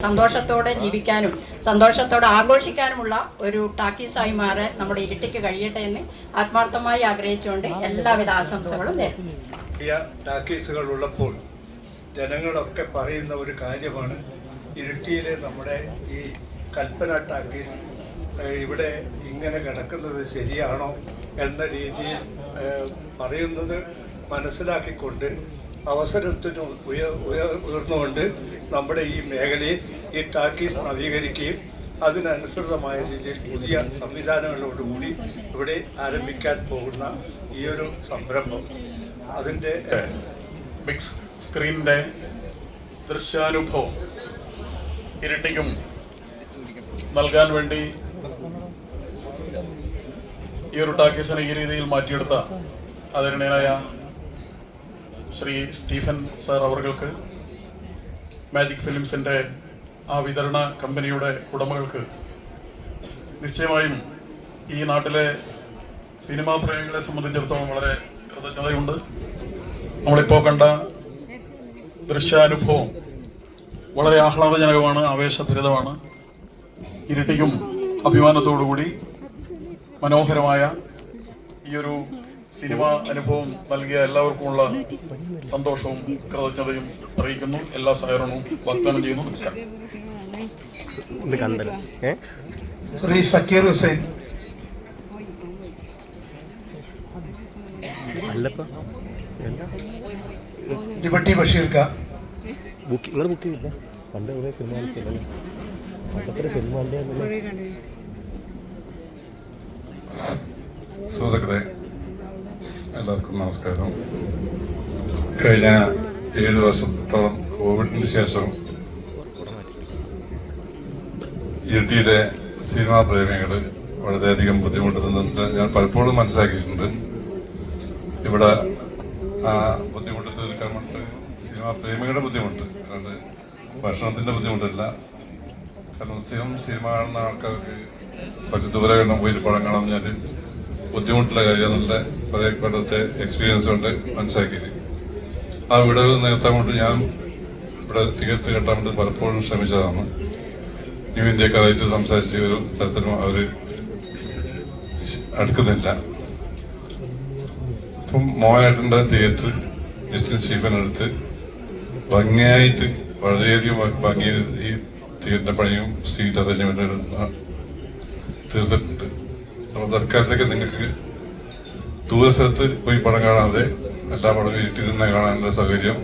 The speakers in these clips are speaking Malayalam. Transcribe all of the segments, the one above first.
സന്തോഷത്തോടെ ജീവിക്കാനും സന്തോഷത്തോടെ ആഘോഷിക്കാനുമുള്ള ഒരു ടാക്കീസായി മാറാൻ നമ്മുടെ ഇരുട്ടിക്ക് കഴിയട്ടെ എന്ന് ആത്മാർത്ഥമായി ആഗ്രഹിച്ചുകൊണ്ട് എല്ലാവിധ ആശംസകളും ടാക്കീസുകൾ ഉള്ളപ്പോൾ ജനങ്ങളൊക്കെ പറയുന്ന ഒരു കാര്യമാണ് ഇരിട്ടിയിലെ നമ്മുടെ ഈ കൽപ്പന ടാക്കീസ് ഇവിടെ ഇങ്ങനെ കിടക്കുന്നത് ശരിയാണോ എന്ന രീതിയിൽ പറയുന്നത് മനസ്സിലാക്കിക്കൊണ്ട് അവസരത്തിന് ഉയർ ഉയർ ഉയർന്നുകൊണ്ട് നമ്മുടെ ഈ മേഖലയിൽ ഈ ടാക്കീസ് നവീകരിക്കുകയും അതിനനുസൃതമായ രീതിയിൽ പുതിയ സംവിധാനങ്ങളോടുകൂടി ഇവിടെ ആരംഭിക്കാൻ പോകുന്ന ഈ ഒരു സംരംഭം. അതിന്റെ ബിഗ് സ്ക്രീനിന്റെ ദൃശ്യാനുഭവം ഇരട്ടിക്കും നൽകാൻ വേണ്ടി ഈ ഒരു ടാക്കീസിനെ ഈ രീതിയിൽ മാറ്റിയെടുത്ത ആദരണീയനായ ശ്രീ സ്റ്റീഫൻ സാർ അവർക്ക് മാജിക് ഫിലിംസിന്റെ ആ വിതരണ കമ്പനിയുടെ ഉടമകൾക്ക് നിശ്ചയമായും ഈ നാട്ടിലെ സിനിമാ പ്രേമികളെ സംബന്ധിച്ചിടത്തോളം വളരെ കൃതജ്ഞതയുണ്ട്. നമ്മളിപ്പോൾ കണ്ട ദൃശ്യാനുഭവം വളരെ ആഹ്ലാദജനകമാണ് ആവേശഭരിതമാണ്. ഇരട്ടിക്കും അഭിമാനത്തോടുകൂടി മനോഹരമായ ഈ ഒരു സിനിമാ അനുഭവം നൽകിയ എല്ലാവർക്കുമുള്ള സന്തോഷവും കൃതജ്ഞതയും അറിയിക്കുന്നു. എല്ലാ സഹകരണവും വാഗ്ദാനം ചെയ്യുന്നു. നമസ്കാരം. ശ്രീ സക്കീർ ഹുസൈൻ. ലിബർട്ടി ബഷീർക്ക. ബുക്ക് നിങ്ങൾ ബുക്ക് ചെയ്തില്ല പണ്ട് കുറേ സിനിമ കളിച്ചല്ലോ പണ്ടത്തെ സിനിമ കണ്ടേ. സുഹൃത്തുക്കളെ എല്ലാവർക്കും നമസ്കാരം. കഴിഞ്ഞ ഏഴ് വർഷത്തോളം കോവിഡിന് ശേഷം ഇരുട്ടിയുടെ സിനിമാ പ്രേമികൾ വളരെയധികം ബുദ്ധിമുട്ടുന്നുണ്ട് ഞാൻ പലപ്പോഴും മനസ്സിലാക്കിയിട്ടുണ്ട്. ഇവിടെ ആ ബുദ്ധിമുട്ട് തീർക്കാൻ വേണ്ടി സിനിമാ പ്രേമികളുടെ ബുദ്ധിമുട്ട്. അല്ലാണ്ട് ഭക്ഷണത്തിന്റെ ബുദ്ധിമുട്ടില്ല. കാരണം സ്ഥിരം സിനിമ കാണുന്ന ആൾക്കാർക്ക് കുറച്ച് ദൂരെ കാണാൻ പോയി പടം കാണാൻ പറഞ്ഞാൽ ബുദ്ധിമുട്ടുള്ള കാര്യമെന്നുള്ള കുറേ കൊല്ലത്തെ എക്സ്പീരിയൻസ് കൊണ്ട് മനസ്സിലാക്കിയത്. ആ വിടവ് നേരത്താൻ കൊണ്ട് ഞാൻ ഇവിടെ തികത്ത് കെട്ടാൻ വേണ്ടി പലപ്പോഴും ശ്രമിച്ചതാണ്. ന്യൂ ഇന്ത്യക്കാരായിട്ട് സംസാരിച്ച് ഒരു തരത്തിലും അവർ അടുക്കുന്നില്ല. ഇപ്പം മോഹനേട്ടന്റെ തിയേറ്റർ ഡിസ്റ്റൻസ് സ്റ്റീഫൻ ഭംഗിയായിട്ട് വളരെയധികം ഭംഗിയിൽ ഈ തിയേറ്ററിന്റെ പണിയും സീറ്റ് അറേഞ്ച്മെന്റും തീർത്തിട്ടുണ്ട്. അപ്പോൾ തൽക്കാലത്തേക്ക് നിങ്ങൾക്ക് ദൂര സ്ഥലത്ത് പോയി പടം കാണാതെ എല്ലാ പടവും ഇരുട്ടി നിന്ന് കാണാനുള്ള സൗകര്യം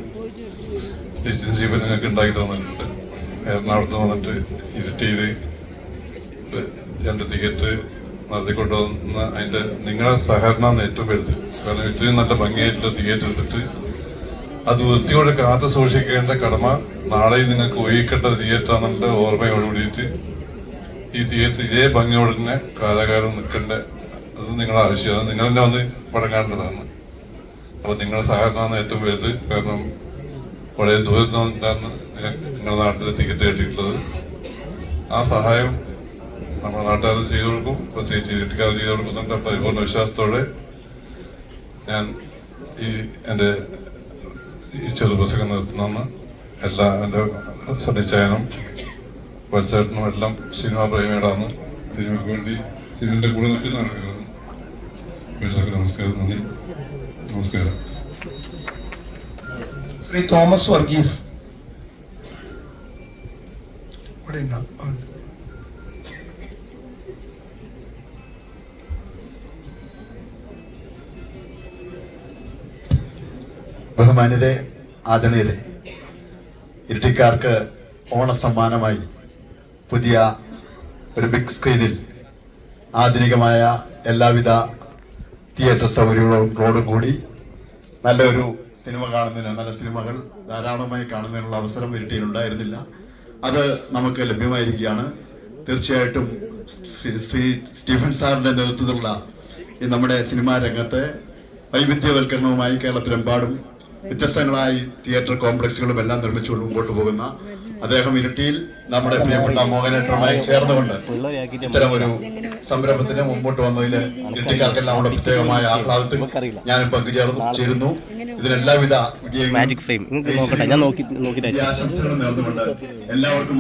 ഡിസ്റ്റൻസ് ജീവൻ നിങ്ങൾക്ക് ഉണ്ടാക്കി തന്നിട്ടുണ്ട്. എറണാകുളത്ത് വന്നിട്ട് ഇരുട്ടിയിൽ രണ്ട് ടിക്കറ്റ് നടത്തിക്കൊണ്ടുവന്ന അതിന്റെ നിങ്ങളുടെ സഹകരണമാണ് ഏറ്റവും വലുത്. കാരണം ഇത്രയും നല്ല ഭംഗിയായിട്ടുള്ള തിയേറ്റർ എടുത്തിട്ട് അത് വൃത്തിയോടെ കാത്തു സൂക്ഷിക്കേണ്ട കടമ നാളെയും നിങ്ങൾക്ക് ഒഴിക്കേണ്ട തിയേറ്റർ ആണെന്നുള്ള ഓർമ്മയോട് കൂടിയിട്ട് ഈ തിയേറ്റർ ഇതേ ഭംഗിയോടെ തന്നെ കാലാകാലം നിൽക്കേണ്ട അത് നിങ്ങളുടെ ആവശ്യമാണ്. നിങ്ങൾ തന്നെ വന്ന് പടം കാണേണ്ടതാണ് അപ്പൊ നിങ്ങളുടെ സഹകരണമാണ് ഏറ്റവും വലുത്. കാരണം വളരെ ദൂരത്തു നിന്നാണ് നിങ്ങ- നിങ്ങളുടെ നാട്ടിൽ ടിക്കറ്റ് കിട്ടിയിട്ടുള്ളത്. ആ സഹായം നമ്മുടെ നാട്ടുകാർ ചെയ്തു കൊടുക്കും പ്രത്യേകിച്ച് ഇരട്ടിക്കാർ ചെയ്തു കൊടുക്കുന്നുണ്ട്. പരിപൂർണ വിശ്വാസത്തോടെ ഞാൻ ഈ എന്റെ ഈ ചെറുപുസ്തകം നിർത്തുന്ന എല്ലാ എന്റെ സന്നിച്ചായനും. വത്സേട്ടനും എല്ലാം സിനിമാ പ്രേമികളാണ്. സിനിമയ്ക്ക് വേണ്ടി സിനിമയുടെ കൂടെ നിൽക്കുന്ന ആൾക്കാരാണ് എല്ലാവർക്കും നമസ്കാരം നന്ദി. നമസ്കാരം. ശ്രീ തോമസ് വർഗീസ്. ഇവിടെ ഉണ്ടാവും ബഹുമാനരെ ആദരണീയരെ ഇരട്ടിക്കാർക്ക് ഓണസമ്മാനമായി പുതിയ ഒരു ബിഗ് സ്ക്രീനിൽ ആധുനികമായ എല്ലാവിധ തിയേറ്റർ സൗകര്യങ്ങളോടും കൂടി നല്ലൊരു സിനിമ കാണുന്നതിന് നല്ല സിനിമകൾ ധാരാളമായി കാണുന്നതിനുള്ള അവസരം ഇരുട്ടിയിലുണ്ടായിരുന്നില്ല. അത് നമുക്ക് ലഭ്യമായിരിക്കുകയാണ്. തീർച്ചയായിട്ടും ശ്രീ- സ്റ്റീഫൻ സാറിന്റെ നേതൃത്വത്തിലുള്ള ഈ നമ്മുടെ സിനിമാ രംഗത്തെ വൈവിധ്യവൽക്കരണവുമായി കേരളത്തിലെമ്പാടും വ്യത്യസ്തങ്ങളായി തിയേറ്റർ കോംപ്ലക്സുകളും എല്ലാം നിർമ്മിച്ചുകൊണ്ട് മുമ്പോട്ട് പോകുന്ന അദ്ദേഹം ഇരുട്ടിയിൽ നമ്മുടെ പ്രിയപ്പെട്ട മോഹനേട്ടറുമായി ചേർന്നുകൊണ്ട് ഇത്തരം ഒരു സംരംഭത്തിന് മുമ്പോട്ട് വന്നതിൽ ഇരട്ടിക്കാർക്കെല്ലാം അവിടെ പ്രത്യേകമായ ആഹ്ലാദത്തിൽ ഞാൻ പങ്കുചേർന്നു ചേരുന്നു. ഇതിനെല്ലാവിധ വിജയങ്ങളും ആശംസകൾ നേർന്നുകൊണ്ട് എല്ലാവർക്കും